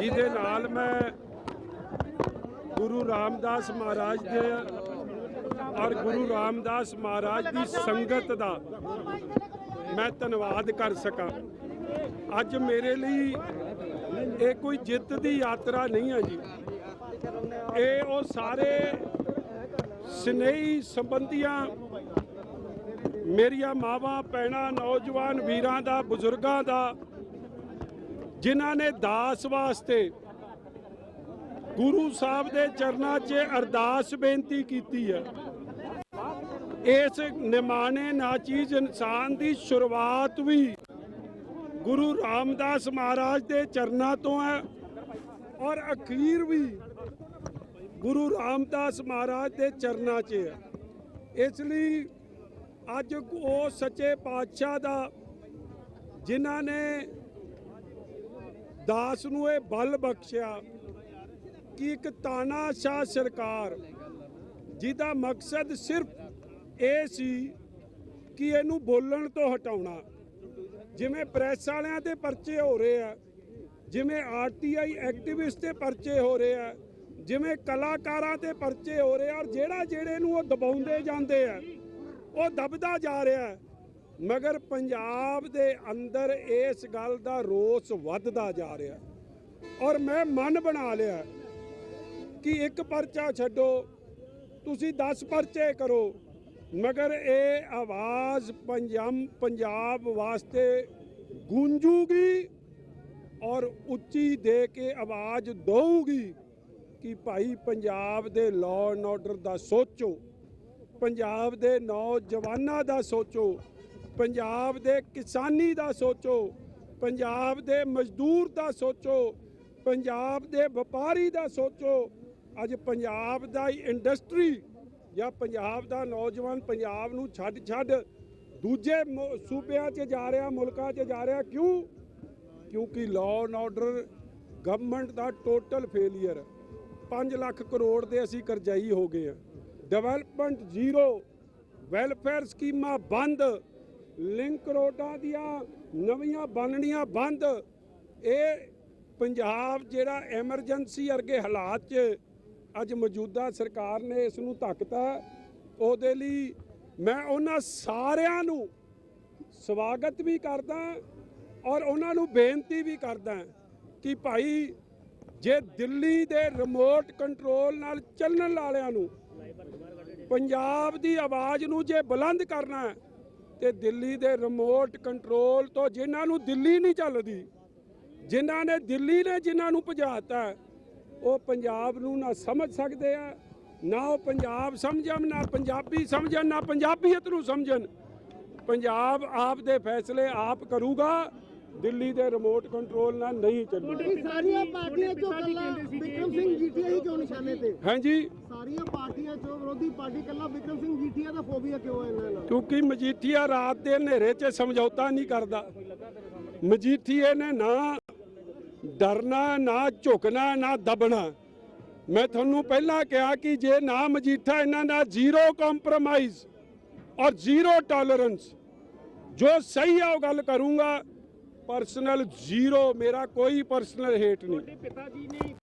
ਜਿਹਦੇ ਨਾਲ ਮੈਂ ਗੁਰੂ ਰਾਮਦਾਸ ਮਹਾਰਾਜ ਦੇ ਔਰ ਗੁਰੂ ਰਾਮਦਾਸ ਮਹਾਰਾਜ ਦੀ ਸੰਗਤ ਦਾ ਮੈਂ ਧੰਨਵਾਦ ਕਰ ਸਕਾਂ। ਅੱਜ ਮੇਰੇ ਲਈ ਇਹ ਕੋਈ ਜਿੱਤ ਦੀ ਯਾਤਰਾ ਨਹੀਂ ਹੈ ਜੀ। ਇਹ ਉਹ ਸਾਰੇ ਸਨੇਹੀ ਸੰਬੰਧੀਆਂ, ਮੇਰੀਆਂ ਮਾਵਾ ਪੈਣਾ ਨੌਜਵਾਨ ਵੀਰਾਂ ਦਾ, ਬਜ਼ੁਰਗਾਂ ਦਾ ਜਿਨ੍ਹਾਂ ਨੇ ਦਾਸ ਵਾਸਤੇ ਗੁਰੂ ਸਾਹਿਬ ਦੇ ਚਰਨਾਂ 'ਚ ਅਰਦਾਸ ਬੇਨਤੀ ਕੀਤੀ ਹੈ। ਇਸ ਨਿਮਾਣੇ ਨਾਚੀਜ਼ ਇਨਸਾਨ ਦੀ ਸ਼ੁਰੂਆਤ ਵੀ ਗੁਰੂ ਰਾਮਦਾਸ ਮਹਾਰਾਜ ਦੇ ਚਰਨਾਂ ਤੋਂ ਹੈ ਔਰ ਅਖੀਰ ਵੀ ਗੁਰੂ ਰਾਮਦਾਸ ਮਹਾਰਾਜ ਦੇ ਚਰਨਾਂ 'ਚ ਹੈ। ਇਸ ਲਈ ਅੱਜ ਉਹ ਸੱਚੇ ਪਾਤਸ਼ਾਹ ਦਾ ਜਿਨ੍ਹਾਂ ਨੇ ਦਾਸ ਨੂੰ ਇਹ ਬਲ ਬਖਸ਼ਿਆ ਕਿ ਇੱਕ ਤਾਨਾਸ਼ਾਹ ਸਰਕਾਰ ਜਿਹਦਾ ਮਕਸਦ ਸਿਰਫ ਇਹ ਸੀ ਕਿ ਇਹਨੂੰ ਬੋਲਣ ਤੋਂ ਹਟਾਉਣਾ। ਜਿਵੇਂ ਪ੍ਰੈਸ ਵਾਲਿਆਂ ਤੇ ਪਰਚੇ ਹੋ ਰਹੇ ਆ, ਜਿਵੇਂ ਆਰਟੀਆਈ ਐਕਟਿਵਿਸਟ ਤੇ ਪਰਚੇ ਹੋ ਰਹੇ ਆ, ਜਿਵੇਂ ਕਲਾਕਾਰਾਂ ਤੇ ਪਰਚੇ ਹੋ ਰਹੇ ਆ, ਔਰ ਜਿਹੜਾ ਜਿਹੜੇ ਨੂੰ ਉਹ ਦਬਾਉਂਦੇ ਜਾਂਦੇ ਆ, ਉਹ ਦਬਦਾ ਜਾ ਰਿਹਾ। ਮਗਰ ਪੰਜਾਬ ਦੇ ਅੰਦਰ ਇਸ ਗੱਲ ਦਾ ਰੋਸ ਵੱਧਦਾ ਜਾ ਰਿਹਾ ਔਰ ਮੈਂ ਮਨ ਬਣਾ ਲਿਆ ਕਿ ਇੱਕ ਪਰਚਾ ਛੱਡੋ, ਤੁਸੀਂ 10 ਪਰਚੇ ਕਰੋ, ਮਗਰ ਇਹ ਆਵਾਜ਼ ਪੰਜਾਬ ਪੰਜਾਬ ਵਾਸਤੇ ਗੂੰਜੂਗੀ ਔਰ ਉੱਚੀ ਦੇ ਕੇ ਆਵਾਜ਼ ਦਊਗੀ ਕਿ ਭਾਈ ਪੰਜਾਬ ਦੇ ਲਾਅ ਐਂਡ ਆਰਡਰ ਦਾ ਸੋਚੋ, ਪੰਜਾਬ ਦੇ ਨੌਜਵਾਨਾਂ ਦਾ ਸੋਚੋ ਪੰਜਾਬ ਦੇ ਕਿਸਾਨੀ ਦਾ ਸੋਚੋ, ਪੰਜਾਬ ਦੇ ਮਜ਼ਦੂਰ ਦਾ ਸੋਚੋ, ਪੰਜਾਬ ਦੇ ਵਪਾਰੀ ਦਾ ਸੋਚੋ, ਅੱਜ ਪੰਜਾਬ ਦਾ ਇੰਡਸਟਰੀ ਜਾਂ ਪੰਜਾਬ ਦਾ ਨੌਜਵਾਨ ਪੰਜਾਬ ਨੂੰ ਛੱਡ ਛੱਡ ਦੂਜੇ ਸੂਬਿਆਂ 'ਚ ਜਾ ਰਿਹਾ, ਮੁਲਕਾਂ 'ਚ ਜਾ ਰਿਹਾ ਕਿਉਂ? ਕਿਉਂਕਿ ਲਾਅ ਐਂਡ ਆਰਡਰ ਗਵਰਨਮੈਂਟ ਦਾ ਟੋਟਲ ਫੇਲਿਅਰ 5 ਲੱਖ ਕਰੋੜ ਦੇ ਅਸੀਂ ਕਰਜ਼ਾਈ ਹੋ ਗਏ ਆ ਡਿਵੈਲਪਮੈਂਟ ਜ਼ੀਰੋ ਵੈਲਫੇਅਰ ਸਕੀਮਾਂ ਬੰਦ। ਲਿੰਕ ਰੋਡਾਂ ਦੀਆਂ ਨਵੀਆਂ ਬਣਨੀਆਂ ਬੰਦ। ਇਹ ਪੰਜਾਬ ਜਿਹੜਾ ਐਮਰਜੈਂਸੀ ਵਰਗੇ ਹਾਲਾਤ 'ਚ ਅੱਜ ਮੌਜੂਦਾ ਸਰਕਾਰ ਨੇ ਇਸ ਨੂੰ ਧੱਕਤਾ। ਉਹਦੇ ਲਈ ਮੈਂ ਉਹਨਾਂ ਸਾਰਿਆਂ ਨੂੰ ਸਵਾਗਤ ਵੀ ਕਰਦਾ ਔਰ ਉਹਨਾਂ ਨੂੰ ਬੇਨਤੀ ਵੀ ਕਰਦਾ ਕਿ ਭਾਈ ਜੇ ਦਿੱਲੀ ਦੇ ਰਿਮੋਟ ਕੰਟਰੋਲ ਨਾਲ ਚੱਲਣ ਵਾਲਿਆਂ ਨੂੰ ਪੰਜਾਬ ਦੀ ਆਵਾਜ਼ ਨੂੰ ਜੇ ਬੁਲੰਦ ਕਰਨਾ ਹੈ, ਤੇ ਦਿੱਲੀ ਦੇ ਰਿਮੋਟ ਕੰਟਰੋਲ ਤੋਂ ਜਿਨ੍ਹਾਂ ਨੂੰ ਦਿੱਲੀ ਨਹੀਂ ਚੱਲਦੀ ਜਿਨ੍ਹਾਂ ਨੇ ਦਿੱਲੀ ਨੇ ਜਿਨ੍ਹਾਂ ਨੂੰ ਭਜਾਤਾ ਉਹ ਪੰਜਾਬ ਨੂੰ ਨਾ ਸਮਝ ਸਕਦੇ ਆ ਨਾ ਉਹ ਪੰਜਾਬ ਸਮਝਣ ਨਾ ਪੰਜਾਬੀ ਸਮਝਣ ਨਾ ਪੰਜਾਬੀਅਤ ਨੂੰ ਸਮਝਣ। ਪੰਜਾਬ ਆਪ ਦੇ ਫੈਸਲੇ ਆਪ ਕਰੂਗਾ ਦਿੱਲੀ ਦੇ ਰਿਮੋਟ ਕੰਟਰੋਲ ਨਾਲ ਨਹੀਂ ਚੱਲੂਗਾ। ਇਹ ਸਾਰੀਆਂ ਪਾਰਟੀਆਂ ਚੋਂ ਕੱਲਾ ਵਿਕਰਮ ਸਿੰਘ ਜੀਠੀਆ ਹੀ ਕਿਉਂ ਨਿਸ਼ਾਨੇ ਤੇ? ਹਾਂਜੀ। ਸਾਰੀਆਂ ਪਾਰਟੀਆਂ ਚੋਂ ਵਿਰੋਧੀ ਪਾਰਟੀ ਕੱਲਾ ਵਿਕਰਮ ਸਿੰਘ ਜੀਠੀਆ ਦਾ ਫੋਬੀਆ ਕਿਉਂ ਹੈ ਇਹਨਾਂ ਨਾਲ ਕਿਉਂਕਿ ਮਜੀਠੀਆ ਰਾਤ ਦੇ ਹਨੇਰੇ 'ਚ ਸਮਝੌਤਾ ਨਹੀਂ ਕਰਦਾ। ਮਜੀਠੀਏ ਨੇ ਨਾ ਡਰਨਾ, ਨਾ ਝੁਕਣਾ, ਨਾ ਦਬਣਾ। ਮੈਂ ਤੁਹਾਨੂੰ ਪਹਿਲਾਂ ਕਿਹਾ ਕਿ ਜੇ ਨਾ ਮਜੀਠਾ, ਇਹਨਾਂ ਦਾ ਜ਼ੀਰੋ ਕੰਪਰੋਮਾਈਜ਼ ਔਰ ਜ਼ੀਰੋ ਟੋਲਰੈਂਸ ਜੋ ਸਹੀ ਆ ਉਹ ਗੱਲ ਕਰੂੰਗਾ। ਪਰਸਨਲ ਜ਼ੀਰੋ ਮੇਰਾ ਕੋਈ ਪਰਸਨਲ ਹੇਟ ਨਹੀਂ।